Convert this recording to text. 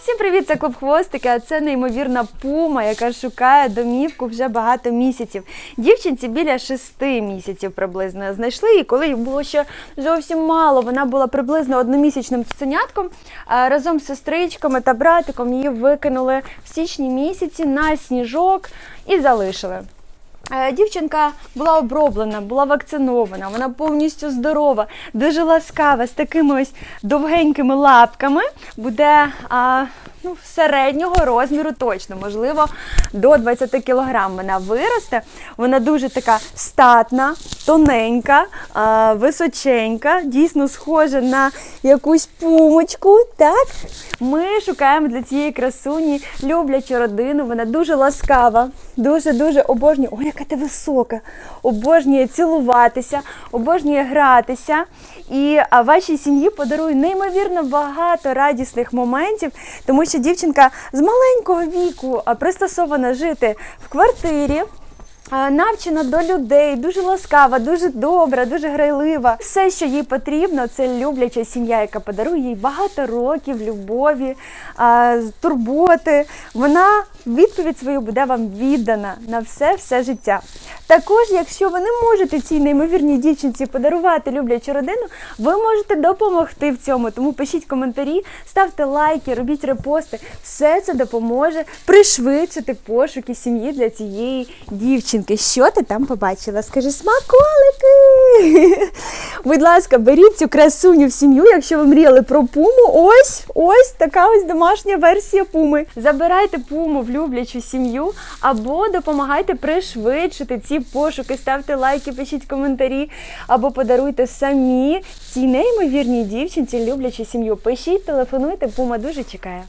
Всім привіт, це клуб хвостики. А це неймовірна пума, яка шукає домівку вже багато місяців. Дівчинці біля шести місяців приблизно знайшли її, коли їй було ще зовсім мало. Вона була приблизно одномісячним цуценятком. Разом з сестричками та братиком її викинули в січні місяці на сніжок і залишили. Е, Дівчинка була оброблена, була вакцинована, вона повністю здорова, дуже ласкава, з такими ось довгенькими лапками. Буде ну, середнього розміру точно, можливо, до 20 кг вона виросте. Вона дуже така статна, тоненька, височенька, дійсно схожа на якусь пумочку. Так? Ми шукаємо для цієї красуні люблячу родину. Вона дуже ласкава, дуже-дуже обожнює. Ой, яка ти висока! Обожнює цілуватися, обожнює гратися. І вашій сім'ї подарує неймовірно багато радісних моментів, тому що дівчинка з маленького віку пристосована жити в квартирі. Навчена до людей, дуже ласкава, дуже добра, дуже грайлива. Все, що їй потрібно, це любляча сім'я, яка подарує їй багато років любові, турботи. Вона відповідь свою буде вам віддана на все все життя. Також, якщо ви не можете цій неймовірній дівчинці подарувати люблячу родину, ви можете допомогти в цьому. Тому пишіть коментарі, ставте лайки, робіть репости. Все це допоможе пришвидшити пошуки сім'ї для цієї дівчинки. Що ти там побачила? Скажи смаколики! Будь ласка, беріть цю красуню в сім'ю, якщо ви мріяли про пуму. Ось, ось така ось домашня версія пуми. Забирайте пуму в люблячу сім'ю або допомагайте пришвидшити ці пошуки. Ставте лайки, пишіть коментарі, або подаруйте самі цій неймовірній дівчинці люблячу сім'ю. Пишіть, телефонуйте, пума дуже чекає.